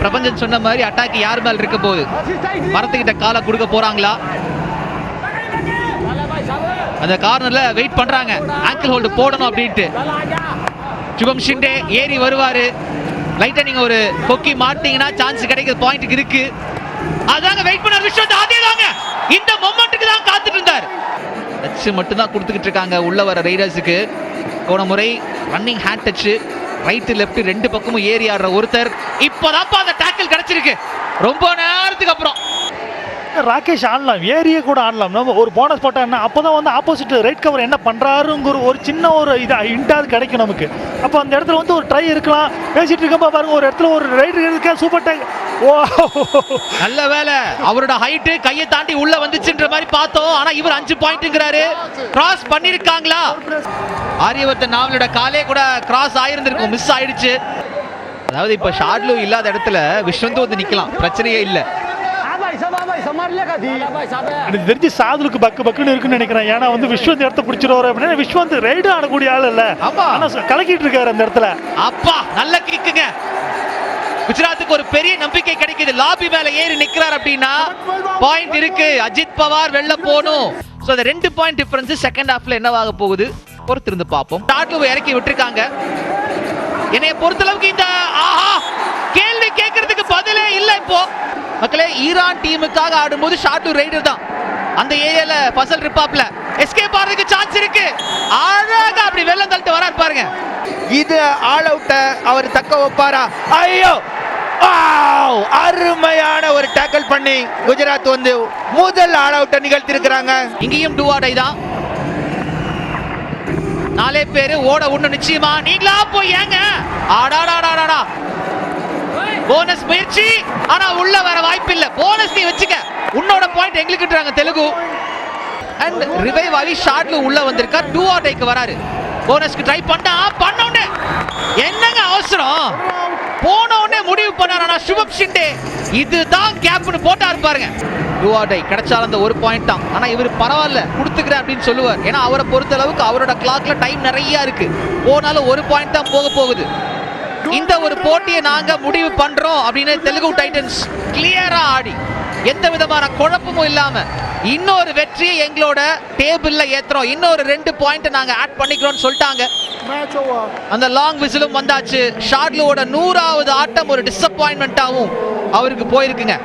பிரபஞ்சன் சொன்ன மாதிரி அட்டாக் யார் மேல் இருக்க போகுது? மரத்துக்கிட்ட காலை கொடுக்க போறாங்களா? அந்த கார்னர்ல வெயிட் பண்றாங்க. ஆங்கிள் ஹோல்டு போடணும் அப்படின்ட்டு. சுபம் ஷிண்டே ஏறி வருவாரு. லைட்டா நீங்க ஒரு கொக்கி மாட்டீங்கன்னா சான்ஸ் கிடைக்கிற பாயிண்ட்டுக்கு இருக்கு. அதாங்க வெயிட் பண்ண விஷயம் அதே தாங்க. இந்த மொமெண்ட்டுக்கு தான் காத்துட்டு இருந்தார். டச் மட்டும் தான் கொடுத்துக்கிட்டு இருக்காங்க. உள்ள வர ரைடர்ஸுக்கு போன முறை running hand touch right left ரெண்டு பக்கமும் ஏறி ஆடுற ஒருத்தர். இப்போதான்ப்பா அந்த டேக்கிள் கிடைச்சிருக்கு. ரொம்ப நேரத்துக்கு அப்புறம். ராகேஷ் ஆடலாம் ஏரியே கூட ஆடலாம். நம்ம ஒரு போனஸ் போட்டா என்ன? அப்போ தான் வந்து ஆப்போசிட் ரைட் கவர் என்ன பண்ணுறாருங்கிற ஒரு சின்ன ஒரு இதாக இன்டாது கிடைக்கும் நமக்கு. அப்போ அந்த இடத்துல வந்து ஒரு ட்ரை இருக்கலாம். பேசிகிட்டு இருக்கப்போ பாருங்க ஒரு இடத்துல ஒரு ரைட் இருக்க சூப்பர் டேக் நல்ல வேலை. அவரோட ஹைட் கையை தாண்டி உள்ள வந்துச்சுன்ற மாதிரி பார்த்தோம். ஆனா இவர் அஞ்சு பாயிண்ட்ங்கிறாரு கிராஸ் பண்ணிருக்காங்களா? ஆரியவர்த்தன் நாவலோட காலே கூட கிராஸ் ஆயிருந்திருக்கும். மிஸ் ஆயிடுச்சு. அதாவது இப்ப ஷாட்லு இல்லாத இடத்துல விஸ்வந்து வந்து நிக்கலாம். பிரச்சனையே இல்ல. எனக்கு தெரிஞ்சு சாதுலுக்கு பக்கு பக்குன்னு இருக்குன்னு நினைக்கிறேன். ஏன்னா வந்து விஸ்வந்த் இடத்த பிடிச்சிருவாரு அப்படின்னா விஸ்வந்த் ரைடு ஆடக்கூடிய ஆள் இல்ல. ஆமா. ஆனா கலக்கிட்டு இருக்காரு அந்த இடத்துல. அப்பா நல்ல கிக்குங்க குஜராத்துக்கு ஒரு பெரிய நம்பிக்கை கிடைக்குது. லாபி மேல ஏறி நிக்கிறார் அப்படின்னா பாயிண்ட் இருக்கு. அஜித் பவார் வெளில போகணும். சோ அந்த ரெண்டு பாயிண்ட் டிஃபரன்ஸ் செகண்ட் ஹாஃப்ல என்னவாக போகுது? பொறுத்திருந்து பார்ப்போம். ஸ்டார்ட்ல இறக்கி விட்டுருக்காங்க. என்னைய பொறுத்தளவுக்கு இந்த ஆஹா கேள்வி கேட்கறதுக்கு பதிலே இல்ல இப்போ. மக்களே ஈரான் டீமுக்காக ஆடும்போது ஷார்ட் ரைடர் தான். அந்த ஏரியால பசல் ரிப்பாப்ல எஸ்கேப் ஆறதுக்கு சான்ஸ் இருக்கு. அழகா அப்படி வெள்ளம் தள்ளிட்டு வராரு பாருங்க. இது ஆள் அவுட்ட அவர் தக்க வைப்பாரா? ஐயோ! அருமையான ஒரு டேக்கிள் பண்ணி குஜராத் வந்து முதல் ஆல் அவுட்டை நிகழ்த்திருக்கிறாங்க இங்கேயும் டூ ஆடை தான் நாலே பேரு ஓட ஒண்ணு நிச்சயமா. நீங்களா போய் ஏங்க? ஆடாடாடாடாடா போனஸ் முயற்சி. ஆனா உள்ள வர வாய்ப்பு இல்ல போனஸ் நீ வச்சுக்க. உன்னோட பாயிண்ட் எங்களுக்குன்றாங்க தெலுங்கு. அண்ட் ரிவைவ் ஆகி ஷார்ட்ல உள்ள வந்திருக்கா டூ ஆடைக்கு வராரு. போனஸ்க்கு ட்ரை பண்ணா பண்ண உடனே என்னங்க அவசரம்? போன பண்ணார் ஆனா சுபம் ஷிண்டே? இதுதான் கேப்னு போட்டாரு பாருங்க. டூ ஆடை கிடைச்சாலும் அந்த ஒரு பாயிண்ட் தான். ஆனா இவர் பரவாயில்ல கொடுத்துக்கிறேன் அப்படின்னு சொல்லுவார். ஏன்னா அவரை பொறுத்த அளவுக்கு அவரோட கிளாக்ல டைம் நிறைய இருக்கு. போனாலும் ஒரு பாயிண்ட் தான் போக போகுது. இந்த ஒரு போட்டியை நாங்க முடிவு பண்றோம் அப்படின்னு தெலுங்கு டைட்டன்ஸ் கிளியரா ஆடி. எந்த விதமான குழப்பமும் இல்லாம இன்னொரு வெற்றியை எங்களோட டேபிள்ல ஏத்துறோம். இன்னொரு ரெண்டு பாயிண்ட் நாங்க ஆட் பண்ணிக்கிறோம்னு சொல்லிட்டாங்க. அந்த லாங் விசிலும் வந்தாச்சு. ஷாட்லுவோட நூறாவது ஆட்டம் ஒரு டிசப்பாயின்மெண்ட்டாவும் அவருக்கு போயிருக்குங்க.